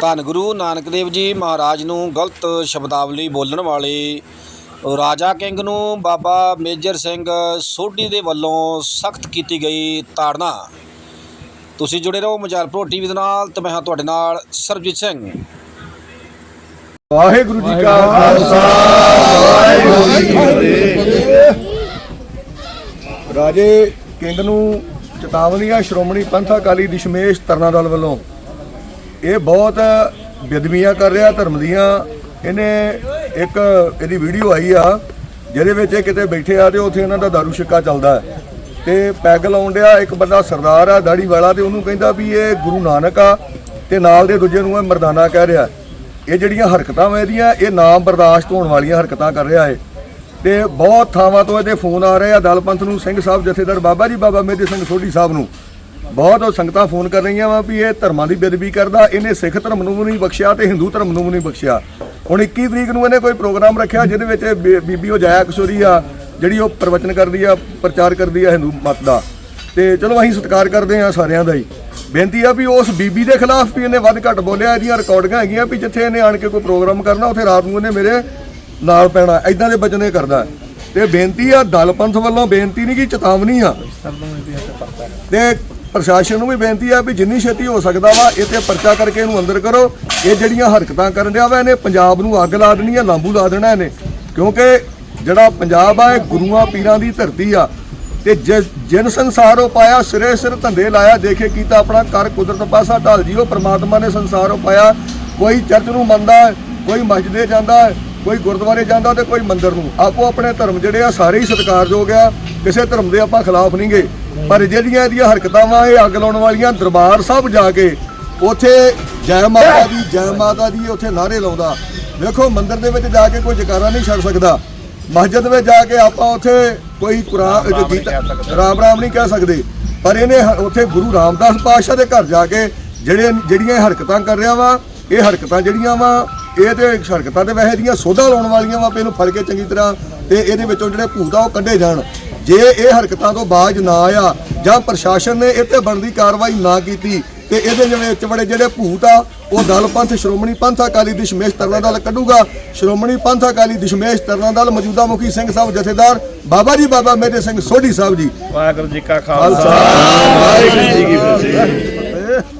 ਧੰਨ ਗੁਰੂ ਨਾਨਕ ਦੇਵ ਜੀ ਮਹਾਰਾਜ ਨੂੰ ਗਲਤ ਸ਼ਬਦਾਵਲੀ ਬੋਲਣ ਵਾਲੇ ਰਾਜਾ ਕਿੰਗ ਨੂੰ ਬਾਬਾ ਮੇਜਰ ਸਿੰਘ ਸੋਢੀ ਦੇ ਵੱਲੋਂ ਸਖਤ ਕੀਤੀ ਗਈ ਤਾੜਨਾ। ਤੁਸੀਂ ਜੁੜੇ ਰਹੋ ਮਜਾਲਪੁਰ ਟੀਵੀ ਦੇ ਨਾਲ ਤੇ ਮੈਂ ਹਾਂ ਤੁਹਾਡੇ ਨਾਲ ਸਰਬਜੀਤ ਸਿੰਘ। ਵਾਹਿਗੁਰੂ ਜੀ ਕਾ ਖਾਲਸਾ ਵਾਹਿਗੁਰੂ ਜੀ ਕੀ ਫਤਿਹ। ਰਾਜੇ ਕਿੰਗ ਨੂੰ ਚੇਤਾਵਨੀਆਂ ਸ਼੍ਰੋਮਣੀ ਪੰਥ ਅਕਾਲੀ ਦਸ਼ਮੇਸ਼ ਤਰਨਾ ਦਲ ਵੱਲੋਂ ਇਹ ਬਹੁਤ ਬੇਦਮੀਆਂ ਕਰ ਰਿਹਾ, ਧਰਮ ਦੀਆਂ। ਇਹਨੇ ਇੱਕ, ਇਹਦੀ ਵੀਡੀਓ ਆਈ ਆ, ਜਿਹਦੇ ਵਿੱਚ ਇਹ ਕਿਤੇ ਬੈਠੇ ਆ ਤੇ ਉੱਥੇ ਇਹਨਾਂ ਦਾ ਦਾਰੂ ਛਿੱਕਾ ਚੱਲਦਾ ਹੈ। ਤੇ ਪੈਗ ਲਾਉਣ ਡਿਆ, ਇੱਕ ਬੰਦਾ ਸਰਦਾਰ ਆ, ਦਾੜੀ ਵਾਲਾ, ਤੇ ਉਹਨੂੰ ਕਹਿੰਦਾ ਵੀ ਇਹ ਗੁਰੂ ਨਾਨਕ ਆ, ਤੇ ਨਾਲ ਦੇ ਦੂਜੇ ਨੂੰ ਇਹ ਮਰਦਾਨਾ ਕਹਿ ਰਿਹਾ। ਇਹ ਜਿਹੜੀਆਂ ਹਰਕਤਾਂ ਵਾ ਇਹਦੀਆਂ, ਇਹ ਨਾਮ ਬਰਦਾਸ਼ਤ ਹੋਣ ਵਾਲੀਆਂ ਹਰਕਤਾਂ ਕਰ ਰਿਹਾ ਏ ਤੇ ਬਹੁਤ ਥਾਵਾਂ ਤੋਂ ਇਹਦੇ ਫੋਨ ਆ ਰਹੇ ਆ, ਦਲਪੰਥ ਨੂੰ, ਸਿੰਘ ਸਾਹਿਬ ਜਥੇਦਾਰ ਬਾਬਾ ਜੀ, ਬਾਬਾ ਮੇਦੇ ਸਿੰਘ ਸੋਢੀ ਸਾਹਿਬ ਨੂੰ। ਬਹੁਤ ਉਹ ਸੰਗਤਾਂ ਫੋਨ ਕਰ ਰਹੀਆਂ ਵਾ ਵੀ ਇਹ ਧਰਮਾਂ ਦੀ ਬੇਦਬੀ ਕਰਦਾ, ਇਹਨੇ ਸਿੱਖ ਧਰਮ ਨੂੰ ਵੀ ਨਹੀਂ ਬਖਸ਼ਿਆ ਤੇ ਹਿੰਦੂ ਧਰਮ ਨੂੰ ਵੀ ਨਹੀਂ ਬਖਸ਼ਿਆ। ਹੁਣ 21 ਤਰੀਕ ਨੂੰ ਇਹਨੇ ਕੋਈ ਪ੍ਰੋਗਰਾਮ ਰੱਖਿਆ ਜਿਹਦੇ ਵਿੱਚ ਇਹ ਬੀਬੀ ਉਹ ਜਾਇਆ ਕਿਸ਼ੋਰੀ ਆ, ਜਿਹੜੀ ਉਹ ਪ੍ਰਵਚਨ ਕਰਦੀ ਆ, ਪ੍ਰਚਾਰ ਕਰਦੀ ਆ ਹਿੰਦੂ ਮਤ ਦਾ। ਤੇ ਚਲੋ ਅਸੀਂ ਸਤਿਕਾਰ ਕਰਦੇ ਆ ਸਾਰਿਆਂ ਦਾ ਹੀ। ਬੇਨਤੀ ਆ ਵੀ ਉਸ ਬੀਬੀ ਦੇ ਖਿਲਾਫ ਵੀ ਇਹਨੇ ਵੱਧ ਘੱਟ ਬੋਲਿਆ, ਇਹਦੀਆਂ ਰਿਕਾਰਡਿੰਗਾਂ ਹੈਗੀਆਂ ਵੀ ਜਿੱਥੇ ਇਹਨੇ ਆਣ ਕੇ ਕੋਈ ਪ੍ਰੋਗਰਾਮ ਕਰਨਾ, ਉੱਥੇ ਰਾਤ ਨੂੰ ਇਹਨੇ ਮੇਰੇ ਨਾਲ ਪੈਣਾ ਐਦਾਂ ਦੇ ਬਚਨ ਇਹ ਕਰਦਾ। ਤੇ ਬੇਨਤੀ ਆ, ਦਲ ਪੰਥ ਵੱਲੋਂ ਬੇਨਤੀ ਨਹੀਂ ਕਿ ਚੇਤਾਵਨੀ ਆ। ਤੇ ਪ੍ਰਸ਼ਾਸਨ ਨੂੰ ਵੀ ਬੇਨਤੀ ਆ ਵੀ ਜਿੰਨੀ ਛੇਤੀ ਹੋ ਸਕਦਾ ਵਾ ਇਹ ਤੇ ਪਰਚਾ ਕਰਕੇ ਇਹਨੂੰ ਅੰਦਰ ਕਰੋ। ਇਹ ਜਿਹੜੀਆਂ ਹਰਕਤਾਂ ਕਰਨ ਡਿਆ ਵਾ ਇਹਨੇ ਪੰਜਾਬ ਨੂੰ ਅੱਗ ਲਾ ਦੇਣੀ ਆ, ਲਾਂਬੂ ਲਾ ਦੇਣਾ ਇਹਨੇ। ਕਿਉਂਕਿ ਜਿਹੜਾ ਪੰਜਾਬ ਆ, ਇਹ ਗੁਰੂਆਂ ਪੀਰਾਂ ਦੀ ਧਰਤੀ ਆ। ਤੇ ਜਿ- ਜਿਨ ਸੰਸਾਰੋ ਪਾਇਆ, ਸਿਰੇ ਸਿਰ ਧੰਦੇ ਲਾਇਆ, ਦੇਖੇ ਕੀਤਾ ਆਪਣਾ ਕਰ ਕੁਦਰਤ ਪਾਸਾ ਢਾਲ ਜੀਓ, ਪ੍ਰਮਾਤਮਾ ਨੇ ਸੰਸਾਰੋ ਪਾਇਆ। ਕੋਈ ਚਰਚ ਨੂੰ ਮੰਨਦਾ, ਕੋਈ ਮਸਜਿਦੇ ਜਾਂਦਾ ਕੋਈ ਗੁਰਦੁਆਰੇ ਜਾਂਦਾ ਤੇ ਕੋਈ ਮੰਦਿਰ ਨੂੰ। ਆਪੋ ਆਪਣੇ ਧਰਮ ਜਿਹੜੇ ਆ ਸਾਰੇ ਹੀ ਸਤਿਕਾਰਯੋਗ ਆ। ਕਿਸੇ ਧਰਮ ਦੇ ਆਪਾਂ ਖਿਲਾਫ ਨਹੀਂਗੇ ਪਰ ਜਿਹੜੀਆਂ ਇਹਦੀਆਂ ਹਰਕਤਾਂ ਵਾ ਇਹ ਅੱਗ ਲਾਉਣ ਵਾਲੀਆਂ ਦਰਬਾਰ ਸਾਹਿਬ ਜਾ ਕੇ ਉੱਥੇ ਜੈ ਮਾਤਾ ਦੀ ਜੈ ਮਾਤਾ ਦੀ ਉੱਥੇ ਨਾਰੇ ਲਾਉਂਦਾ। ਵੇਖੋ ਮੰਦਿਰ ਦੇ ਵਿੱਚ ਜਾ ਕੇ ਕੋਈ ਜਕਾਰਾ ਨਹੀਂ ਛੱਡ ਸਕਦਾ। ਮਸਜਿਦ ਵਿੱਚ ਜਾ ਕੇ ਆਪਾਂ ਉੱਥੇ ਕੋਈ ਕੁਰਾਨ ਗੀਤਾ ਰਾਮ ਰਾਮ ਨਹੀਂ ਕਹਿ ਸਕਦੇ। ਪਰ ਇਹਨੇ ਉੱਥੇ ਗੁਰੂ ਰਾਮਦਾਸ ਪਾਤਸ਼ਾਹ ਦੇ ਘਰ ਜਾ ਕੇ ਜਿਹੜੇ ਜਿਹੜੀਆਂ ਹਰਕਤਾਂ ਕਰ ਰਿਹਾ ਵਾ ਇਹ ਹਰਕਤਾਂ ਜਿਹੜੀਆਂ ਵਾ ਇਹ ਤੇ ਹਰਕਤਾਂ ਦੇ ਵੈਸੇ ਦੀਆਂ ਸੋਧਾ ਲਾਉਣ ਵਾਲੀਆਂ ਵਾ ਇਹਨੂੰ ਫੜ ਕੇ ਚੰਗੀ ਤਰ੍ਹਾਂ ਤੇ ਇਹਦੇ ਵਿੱਚੋਂ ਜਿਹੜੇ ਭੂਤ ਆ ਉਹ ਕੱਢੇ ਜਾਣ। ਜੇ ਇਹ ਹਰਕਤਾਂ ਤੋਂ ਬਾਜ ਨਾ ਆਇਆ ਜਾਂ ਪ੍ਰਸ਼ਾਸਨ ਨੇ ਇਹ ਤੇ ਬਣਦੀ ਕਾਰਵਾਈ ਨਾ ਕੀਤੀ ਤੇ ਇਹਦੇ ਜਿਵੇਂ ਵਿੱਚ ਬੜੇ ਜਿਹੜੇ ਭੂਤ ਆ ਉਹ ਦਲ ਪੰਥ ਸ਼੍ਰੋਮਣੀ ਪੰਥ ਅਕਾਲੀ ਦਸ਼ਮੇਸ਼ ਤਰਨਾ ਦਲ ਕੱਢੂਗਾ। ਸ਼੍ਰੋਮਣੀ ਪੰਥ ਅਕਾਲੀ ਦਸ਼ਮੇਸ਼ ਤਰਨਾ ਦਲ ਮੌਜੂਦਾ ਮੁਖੀ ਸਿੰਘ ਸਾਹਿਬ ਜਥੇਦਾਰ ਬਾਬਾ ਜੀ ਬਾਬਾ ਮੇਦੇ ਸਿੰਘ ਸੋਢੀ ਸਾਹਿਬ ਜੀ। ਵਾਹਿਗੁਰੂ ਜੀ ਕਾ ਖਾਲਸਾ। ਵਾਹਿਗੁਰੂ ਜੀ ਕੀ ਫਤਿਹ।